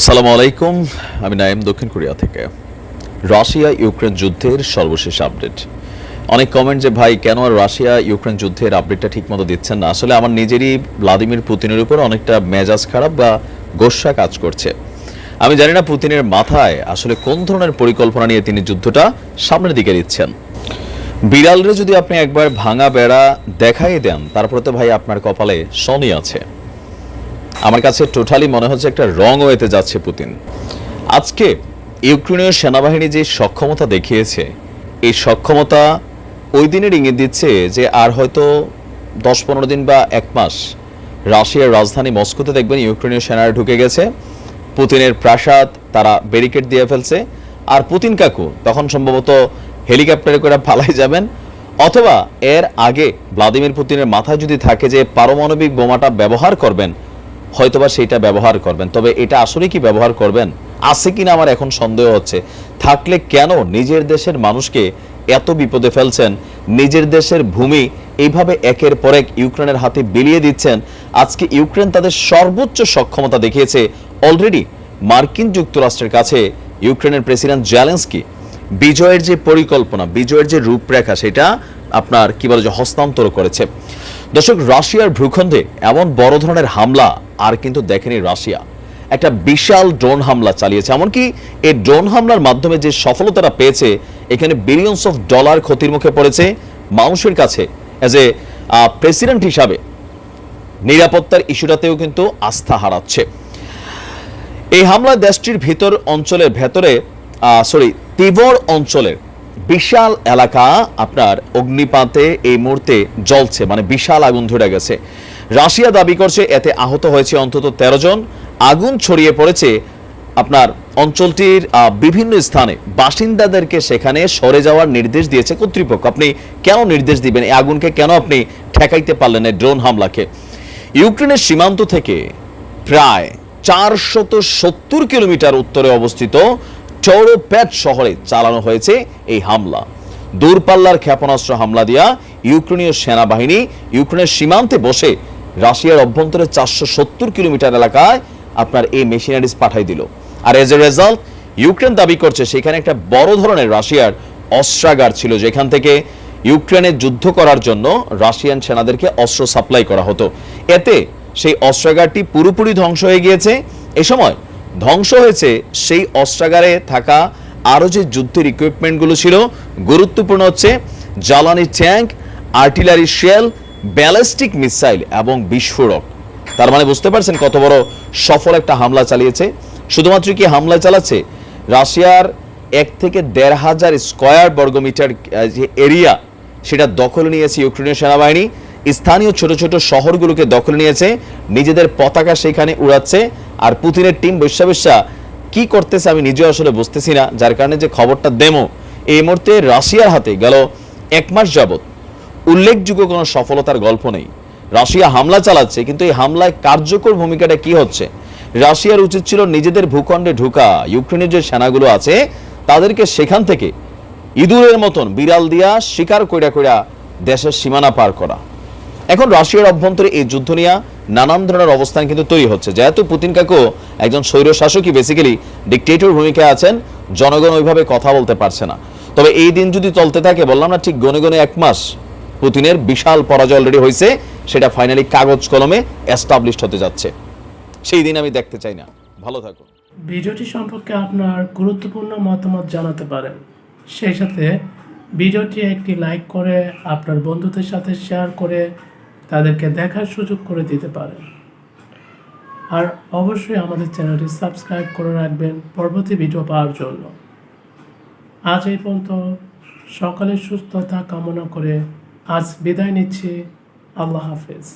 আসসালামু আলাইকুম। আমি নাইম দক্ষিণ কোরিয়া থেকে। রাশিয়া, ইউক্রেন যুদ্ধের সর্বশেষ আপডেট। অনেক কমেন্ট যে, ভাই, কেন রাশিয়া, ইউক্রেন যুদ্ধের আপডেটটা ঠিকমতো দিচ্ছেন না? আসলে আমার নিজেরই ভ্লাদিমির পুতিনের উপর অনেকটা মেজাজ খারাপ বা গোসা কাজ করছে। আমি জানি না পুতিনের মাথায় আসলে কোন ধরনের পরিকল্পনা নিয়ে তিনি যুদ্ধটা সামনের দিকে দিচ্ছেন। বিড়ালরে যদি আপনি একবার ভাঙা বেড়া দেখাই দেন, তারপরে তো ভাই আপনার কপালে শনি আছে। আমার কাছে টোটালি মনে হচ্ছে একটা রং ওয়েতে যাচ্ছে পুতিন। আজকে ইউক্রেনীয় সেনাবাহিনী যে সক্ষমতা দেখিয়েছে, এই সক্ষমতা ওই দিনের ইঙ্গিত দিচ্ছে যে আর হয়তো দশ পনেরো দিন বা এক মাস রাশিয়ার রাজধানী মস্কোতে দেখবেন ইউক্রেনীয় সেনারা ঢুকে গেছে। পুতিনের প্রাসাদ, তারা ব্যারিকেড দিয়ে ফেলছে। আর পুতিন কাকু তখন সম্ভবত হেলিকপ্টারে করে পালাই যাবেন। অথবা এর আগে ভ্লাদিমির পুতিনের মাথায় যদি থাকে যে পারমাণবিক বোমাটা ব্যবহার করবেন হয়তোবা সেইটা ব্যবহার করবেন। তবে এটা আসলে কি ব্যবহার করবেন? আছে কিনা আমার এখন সন্দেহ হচ্ছে। থাকলে কেন নিজের দেশের মানুষকে এত বিপদে ফেলছেন? নিজের দেশের ভূমি এইভাবে একের পর এক ইউক্রেনের হাতে বিলিয়ে দিচ্ছেন। আজকে ইউক্রেন তাদের সর্বোচ্চ সক্ষমতা দেখিয়েছে। অলরেডি মার্কিন যুক্তরাষ্ট্রের কাছে ইউক্রেনের প্রেসিডেন্ট জ্যালেন্সকি বিজয়ের যে পরিকল্পনা, বিজয়ের যে রূপরেখা, সেটা আপনার, কি বলে যে হস্তান্তর করেছে। দর্শক, রাশিয়ার ভূখণ্ডে এমন বড় ধরনের হামলা আর কিন্তু দেখেনি রাশিয়া। একটা বিশাল ড্রোন হামলা চালিয়েছে। এমনকি এই ড্রোন হামলার মাধ্যমে যে সফলতাটা পেয়েছে, এখানে বিলিয়নস অফ ডলার ক্ষতির মুখে পড়েছে মানুষের কাছে। অ্যাজ এ প্রেসিডেন্ট হিসাবে নিরাপত্তার ইস্যুটাতেও কিন্তু আস্থা হারাচ্ছে। এই হামলা দেশটির ভিতর অঞ্চলের ভেতরে সরি তিবর অঞ্চলের বিশাল এলাকা আপনার অগ্নিপাতে এই মুহূর্তে জ্বলছে মানে বিশাল আগুন ধরে গেছে। রাশিয়া দাবি করছে এতে আহত হয়েছে অন্তত তেরো জন। আগুন ছড়িয়ে পড়েছে আপনার অঞ্চলটির বিভিন্ন স্থানে। বাসিন্দাদেরকে সেখানে সরে যাওয়ার নির্দেশ দিয়েছে কর্তৃপক্ষ। আপনি কেন নির্দেশ দিবেন? এই আগুনকে কেন আপনি ঠেকাইতে পারলেন এই ড্রোন হামলাকে? ইউক্রেনের সীমান্ত থেকে প্রায় চারশত সত্তর কিলোমিটার উত্তরে অবস্থিত চৌরোপ্যাট শহরে চালানো হয়েছে এই হামলা। দূরপাল্লার ক্ষেপণাস্ত্র হামলা দিয়া ইউক্রেনীয় সেনাবাহিনী ইউক্রেনের সীমান্তে বসে রাশিয়ার অভ্যন্তরে চারশো সত্তর কিলোমিটার এলাকায় আপনার এই মেশিনারিজ পাঠাই দিল। আর এজ এ রেজাল্ট ইউক্রেন দাবি করছে সেখানে একটা বড় ধরনের রাশিয়ার অস্ত্রাগার ছিল, যেখান থেকে ইউক্রেনে যুদ্ধ করার জন্য রাশিয়ান সেনাদেরকে অস্ত্র সাপ্লাই করা হতো। এতে সেই অস্ত্রাগারটি পুরোপুরি ধ্বংস হয়ে গিয়েছে। এ সময় ধ্বংস হয়েছে সেই অস্ত্রাগারে থাকা আরও যে যুদ্ধের ইকুইপমেন্টগুলো ছিল, গুরুত্বপূর্ণ হচ্ছে জ্বালানি tank artillery shell ballistic missile এবং বিস্ফোরক। তার মানে বুঝতে পারছেন কত বড় সফল একটা হামলা চালিয়েছে। শুধুমাত্র কি হামলা চালাচ্ছে? রাশিয়ার এক থেকে দেড় হাজার স্কোয়ার বর্গমিটার যে এরিয়া, সেটা দখল নিয়েছে ইউক্রেনীয় সেনাবাহিনী। স্থানীয় ছোট ছোট শহরগুলোকে দখল নিয়েছে। নিজেদের পতাকা সেখানে উড়াচ্ছে। আর পুতিনের টিম বৈশা বৈশা কি করতেছে আমি নিজেও আসলে বুঝতেছি না। যার কারণে যে খবরটা দেমো, এই মুহূর্তে রাশিয়ার হাতে গেল এক মাস যাবৎ। উল্লেখযোগ্য কোনো সফলতার গল্প নেই। রাশিয়া হামলা চালাচ্ছে, কিন্তু এই হামলায় কার্যকর ভূমিকাটা কি হচ্ছে? রাশিয়ার উচিত ছিল নিজেদের ভূখণ্ডে ঢুকা। ইউক্রেনের যে সেনাগুলো আছে, তাদেরকে সেখান থেকে ইঁদুরের মতন বিড়াল দিয়া শিকার কইরা কইরা দেশের সীমানা পার করা। এখন রাশিয়ার অভ্যন্তরে এই যুদ্ধ নিয়ে নানান ধরনের অবস্থান কিন্তু তৈরি হচ্ছে। যেহেতু পুতিন কাকু একজন স্বৈর শাসকই বেসিক্যালি ডিকটেটর ভূমিকায় আছেন, জনগণ ওইভাবে কথা বলতে পারছে না। তবে এই দিন যদি চলতে থাকে, বললাম না, ঠিক গনে গনে এক মাস পুতিনের বিশাল পরাজয় অলরেডি হয়েছে, সেটা ফাইনালি কাগজ কলমে এস্টাবলিশড হতে যাচ্ছে। সেই দিন আমি দেখতে চাই না। ভালো থাকুন। ভিডিওটি সম্পর্কে আপনার গুরুত্বপূর্ণ মতামত জানাতে পারেন। সেই সাথে ভিডিওটি একটি লাইক করে আপনার বন্ধুদের সাথে শেয়ার করে তাদেরকে দেখার সুযোগ করে দিতে পারেন আর অবশ্যই আমাদের চ্যানেলটি সাবস্ক্রাইব করে রাখবেন পরবর্তী ভিডিও পাওয়ার জন্য। আজ এই পর্যন্ত। সকালের সুস্থতা কামনা করে আজ বিদায় নিচ্ছি। আল্লাহ হাফেজ।